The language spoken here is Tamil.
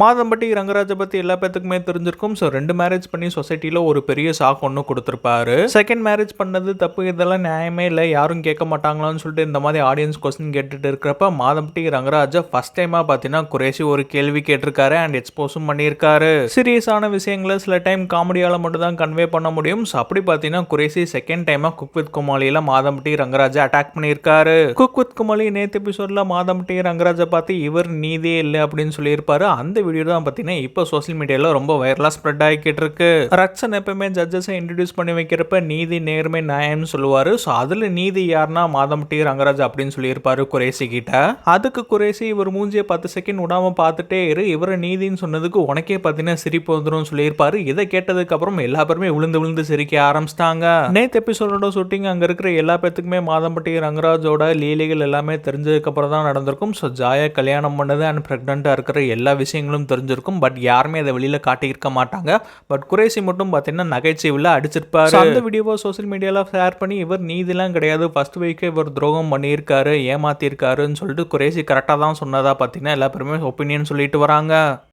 மாதம்பட்டி ரங்கராஜை பற்றி எல்லா பேத்துக்குமே தெரிஞ்சிருக்கும். ஸோ ரெண்டு மேரேஜ் பண்ணி சொசைட்டியில் ஒரு பெரிய சாக் ஒன்று கொடுத்துருப்பாரு. செகண்ட் மேரேஜ் பண்ணது தப்பு இதெல்லாம் நியாயமே இல்லை. யாரும் கேட்க மாட்டாங்களான்னு சொல்லிட்டு இந்த மாதிரி ஆடியன்ஸ் கொஸ்டின் கேட்டுட்டு இருக்கிறப்ப மாதம்பட்டி ரங்கராஜா ஃபர்ஸ்ட் டைமாக பார்த்தீங்கன்னா குறைசி ஒரு கேள்வி கேட்டிருக்காரு அண்ட் எக்ஸ்போஸும் பண்ணியிருக்காரு. சீரியஸான விஷயங்களை சில டைம் காமெடியால் மட்டும் தான் கன்வே பண்ண முடியும். ஸோ அப்படி பார்த்தீங்கன்னா குறைசி செகண்ட் டைமாக குக் வித் குமாலியில் மாதம்பட்டி ரங்கராஜா அட்டாக் பண்ணியிருக்காரு. குக் வித் குமாலி நேற்று எபிசோடில் மாதம்பட்டி ரங்கராஜ பார்த்து இவர் நீதே இல்லை அப்படின்னு சொல்லியிருப்பாரு. அந்த வீடியோ தான் பார்த்தீங்கன்னா இப்போ சோஷியல் மீடியாவில் ரொம்ப வைரலாக ஸ்ப்ரெட் ஆகிக்கிட்டு இருக்கு ரக்ஷன் எப்பவுமே ஜட்ஜஸை இன்ட்ரடியூஸ் பண்ணி வைக்கிறப்ப நீதி நேர்மை நியாயம்னு சொல்லுவார். ஸோ அதில் நீதி யாருன்னா மாதம்பட்டி ரங்கராஜ் அப்படின்னு சொல்லியிருப்பாரு குரேசி கிட்ட. அதுக்கு குரேசி இவர் மூஞ்சியை பத்து செகண்ட் விடாம பார்த்துட்டே இரு. இவரை நீதின்னு சொன்னதுக்கு உனக்கே பார்த்தீங்கன்னா சிரிப்பு வந்துடும் சொல்லியிருப்பாரு. இதை கேட்டதுக்கு அப்புறம் எல்லா பேருமே விழுந்து விழுந்து சிரிக்க ஆரம்பிச்சிட்டாங்க. நேத்து எபிசோடோட ஷூட்டிங் அங்கே இருக்கிற எல்லா பேத்துக்குமே மாதம்பட்டி ரங்கராஜோட லீலைகள் எல்லாமே தெரிஞ்சதுக்கு அப்புறம் தான் நடந்திருக்கும். ஸோ ஜாயா கல்யாணம் பண்ணது அண்ட் ப்ரெக்னெண்ட்டாக இருக்கிற எல்லா விஷயங்களும் தெரிஞ்சிருக்கும் பட் யாருமே அதை வெளியில் காட்டியிருக்க மாட்டாங்க. பட் குறைசி மட்டும் பார்த்தீங்கன்னா நகைச்சுவையில் அடிச்சிருப்பாரு. அந்த வீடியோவை சோசியல் மீடியாவில் ஷேர் பண்ணி இவர் நீதிலாம் கிடையாது. ஃபர்ஸ்ட் வீக்கே இவர் துரோகம் பண்ணியிருக்காரு ஏமாத்திருக்காருன்னு சொல்லிட்டு குறைசி கரெக்டாக தான் சொன்னதா பார்த்தீங்கன்னா எல்லா பேருமே ஒப்பீனியன் சொல்லிட்டு வராங்க.